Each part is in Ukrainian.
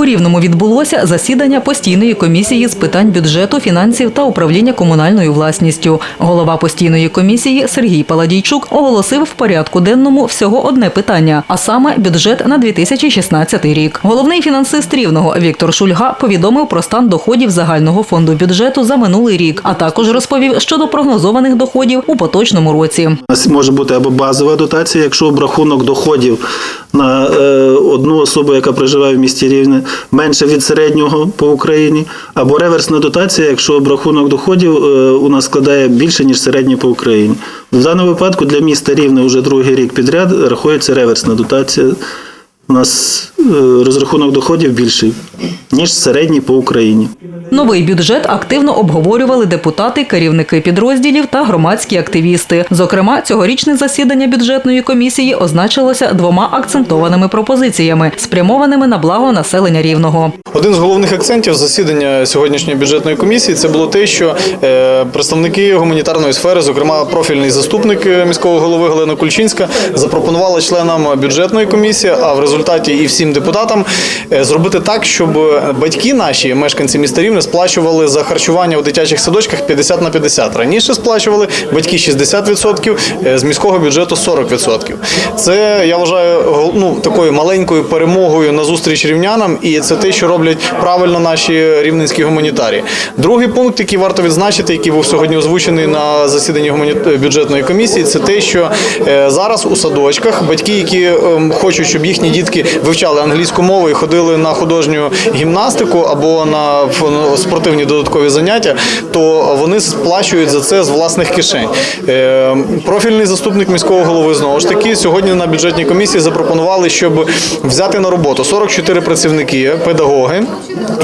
У Рівному відбулося засідання постійної комісії з питань бюджету, фінансів та управління комунальною власністю. Голова постійної комісії Сергій Паладійчук оголосив в порядку денному всього одне питання, а саме бюджет на 2016 рік. Головний фінансист Рівного Віктор Шульга повідомив про стан доходів загального фонду бюджету за минулий рік, а також розповів щодо прогнозованих доходів у поточному році. У нас може бути або базова дотація, якщо обрахунок доходів на е, одну особу, яка проживає в місті Рівне, менше від середнього по Україні, або реверсна дотація, якщо обрахунок доходів е, у нас складає більше, ніж середній по Україні. В даному випадку для міста Рівне вже другий рік підряд рахується реверсна дотація. У нас е, розрахунок доходів більший, ніж середній по Україні. Новий бюджет активно обговорювали депутати, керівники підрозділів та громадські активісти. Зокрема, цьогорічне засідання бюджетної комісії означилося двома акцентованими пропозиціями, спрямованими на благо населення рівного. Один з головних акцентів засідання сьогоднішньої бюджетної комісії це було те, що е, представники гуманітарної сфери, зокрема профільний заступник е, міського голови Галина Кульчинська, запропонувала членам бюджетної комісії, а в результаті і всім депутатам е, зробити так, щоб батьки наші, мешканці міста Рівне, сплачували за харчування у дитячих садочках 50 на 50. Раніше сплачували батьки 60%, е, з міського бюджету 40%. Це я вважаю ну, такою маленькою перемогою на зустріч рівнянам, і це те, що роблять правильно наші рівненські гуманітарії. Другий пункт, який варто відзначити, який був сьогодні озвучений на засіданні бюджетної комісії, це те, що е, зараз у садочках батьки, які ем, хочуть, щоб їхні дітки вивчали англійську мову і ходили на художню гімнастику або на ну, спортивні додаткові заняття, то вони сплачують за це з власних кишень. Е, Профільний заступник міського голови знову ж таки сьогодні на бюджетній комісії запропонували, щоб взяти на роботу 44 працівники, педагоги,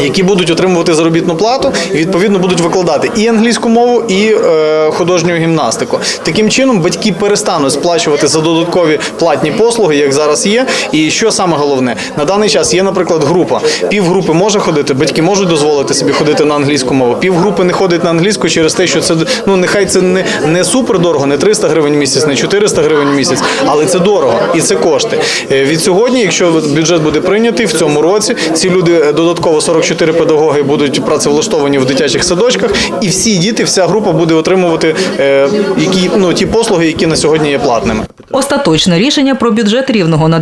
які будуть отримувати заробітну плату і відповідно будуть викладати і англійську мову, і е, художню гімнастику. Таким чином батьки перестануть сплачувати за додаткові платні послуги, як зараз є. І що саме головне, на даний час є, наприклад, група. Півгрупи може ходити, батьки можуть дозволити собі ходити на англійську мову. Півгрупи не ходить на англійську через те, що це ну нехай це не, не супер дорого, не 300 гривень в місяць, не 400 гривень в місяць, але це дорого і це кошти. Е, Від сьогодні, якщо бюджет буде прийнятий в цьому році, ці люди е, додатково 44 педагоги будуть працевлаштовані в дитячих садочках, і всі діти, вся група буде отримувати е, які ну ті послуги, які на сьогодні є платними. Остаточне рішення про бюджет рівного на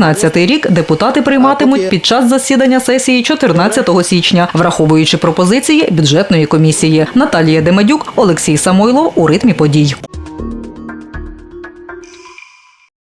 2016 рік депутати прийматимуть під час засідання сесії 14 січня, враховуючи пропозиції бюджетної комісії. Наталія Демедюк, Олексій Самойлов у ритмі подій.